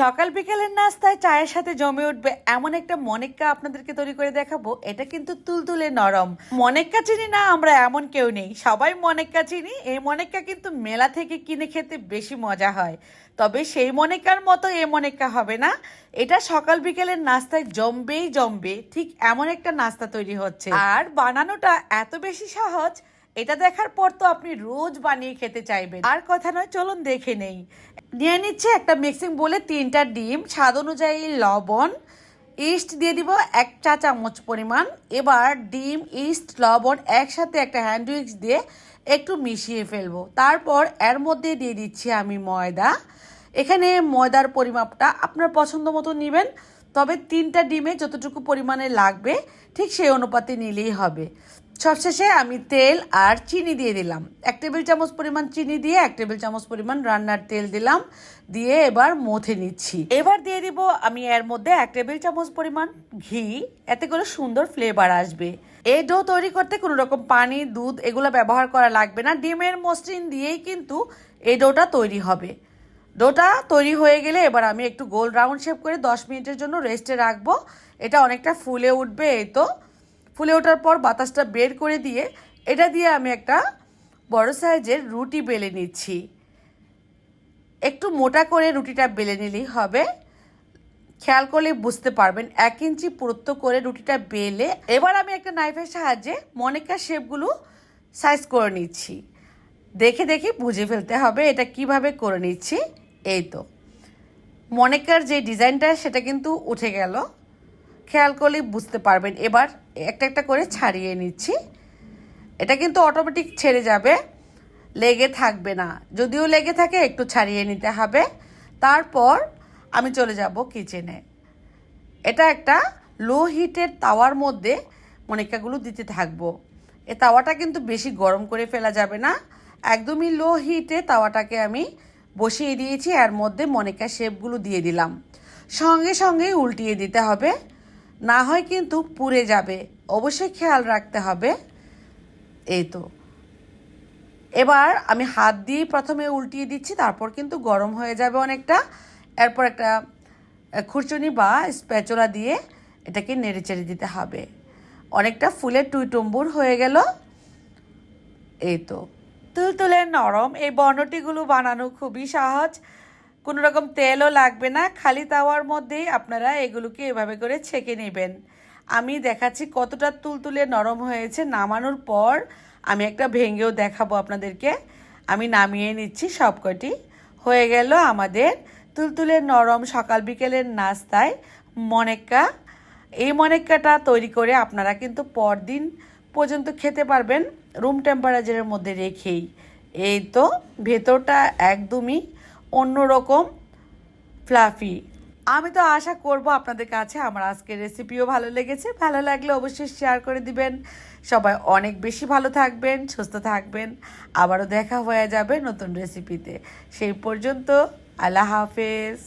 সকাল বিকেলের নাস্তায় চায়ের সাথে জমে উঠবে এমন একটা মনেক্কা আপনাদেরকে তৈরি করে দেখাবো। এটা কিন্তু তুলতুলে নরম। মনেক্কা চিনি না, আমরা এমন কেউ নেই। সবাই মনেক্কা চিনি। এই মনেক্কা কিন্তু মেলা থেকে কিনে খেতে বেশি মজা হয়। তবে সেই মনেক্কার মতো এ মনেক্কা হবে না। এটা সকাল বিকেলের নাস্তায় জমবেই জমবে। ঠিক এমন একটা নাস্তা তৈরি হচ্ছে। আর বানানোটা এত বেশি সহজ এটা দেখার পর তো আপনি রোজ বানিয়ে খেতে চাইবেন। আর কথা নয়, চলুন দেখে নেই। নিয়ে নিচ্ছে একটা মিক্সিং বলে তিনটা ডিম, স্বাদ অনুযায়ী লবণ, ইস্ট দিয়ে দিব এক চা চামচ পরিমাণ। এবার ডিম, ইস্ট, লবণ একসাথে একটা হ্যান্ড উইক্স দিয়ে একটু মিশিয়ে ফেলব। তারপর এর মধ্যে দিয়ে দিচ্ছি আমি ময়দা। এখানে ময়দার পরিমাপটা আপনার পছন্দ মতো নেবেন, তবে তিনটা ডিমে যতটুকু পরিমাণে লাগবে, ঠিক সেই অনুপাতে নিলেই হবে। সবশেষে আমি তেল আর চিনি দিয়ে দিলাম। এক টেবিল চামচ পরিমাণ চিনি দিয়ে এক টেবিল চামচ পরিমাণ রান্নার তেল দিলাম। দিয়ে এবার মথে নিচ্ছি। এবার দিয়ে দিব আমি এর মধ্যে এক টেবিল চামচ পরিমাণ ঘি। এতে করে সুন্দর ফ্লেভার আসবে। এই ডো তৈরি করতে কোনো রকম পানি, দুধ এগুলো ব্যবহার করা লাগবে না। ডিমের মসৃণ দিয়েই কিন্তু এই ডোটা তৈরি হবে। ডোটা তৈরি হয়ে গেলে এবার আমি একটু গোল রাউন্ড শেপ করে দশ মিনিটের জন্য রেস্টে রাখব। এটা অনেকটা ফুলে উঠবে, এই তো। ফুলে ওঠার পর বাতাসটা বের করে দিয়ে এটা দিয়ে আমি একটা বড় সাইজের রুটি বেলে নিচ্ছি। একটু মোটা করে রুটিটা বেলে নিলেই হবে। খেয়াল করলে বুঝতে পারবেন, এক ইঞ্চি পুরুত্ব করে রুটিটা বেলে এবার আমি একটা নাইফের সাহায্যে মনেকা শেপগুলো সাইজ করে নিচ্ছি। দেখে দেখে বুঝে ফেলতে হবে এটা কীভাবে করে নিচ্ছি। এই তো। মনেকার যে ডিজাইনটা সেটা কিন্তু উঠে গেল। খেয়াল করলে বুঝতে পারবেন। এবার একটা একটা করে ছাড়িয়ে নিচ্ছি। এটা কিন্তু অটোমেটিক ছেড়ে যাবে। লেগে থাকবে না। যদিও লেগে থাকে, একটু ছাড়িয়ে নিতে হবে। তারপর আমি চলে যাব কিচেনে এটা একটা লো হিটের তাওয়ার মধ্যে মনিকাগুলো দিতে থাকব। এ তাওয়াটা কিন্তু বেশি গরম করে ফেলা যাবে না। একদমই লো হিটে তাওয়াটাকে আমি বসিয়ে দিয়েছি। এর মধ্যে মনিকা শেপগুলো দিয়ে দিলাম। সঙ্গে সঙ্গে উল্টিয়ে দিতে হবে। না হয় কিন্তু পুড়ে যাবে। অবশ্যই খেয়াল রাখতে হবে। এই তো। এবার আমি হাত দিয়ে প্রথমে উল্টিয়ে দিচ্ছি, তারপর কিন্তু গরম হয়ে যাবে অনেকটা। এরপর একটা খুরচুনি বা স্প্যাচোলা দিয়ে এটাকে নেড়ে চেড়ে দিতে হবে। অনেকটা ফুলের টুইটম্বুর হয়ে গেল। এই তো। তুলতুলের নরম এই বর্ণটিগুলো বানানো খুবই সহজ। কোনো রকম তেলও লাগবে না, খালি তাওয়ার মধ্যেই আপনারা এগুলোকে এভাবে করে ছেঁকে নেবেন। আমি দেখাচ্ছি কতটা তুলতুলে নরম হয়েছে। নামানোর পর আমি একটা ভেঙেও দেখাবো আপনাদেরকে। আমি নামিয়ে নিচ্ছি সবকটি। হয়ে গেল আমাদের তুলতুলের নরম সকাল বিকেলের নাস্তায় মনেক্কা। এই মনেক্কাটা তৈরি করে আপনারা কিন্তু পরদিন পর্যন্ত খেতে পারবেন। রুম টেম্পারেচারের মধ্যে রেখেই। এই তো ভেতরটা একদমই অন্যরকম ফ্লাফি আমি তো আশা করব আপনাদের কাছে আমার আজকের রেসিপিও ভালো লেগেছে। ভালো লাগলে অবশ্যই শেয়ার করে দিবেন। সবাই অনেক বেশি ভালো থাকবেন, সুস্থ থাকবেন। আবারও দেখা হয়ে যাবে নতুন রেসিপিতে সেই পর্যন্ত আল্লাহ হাফেজ।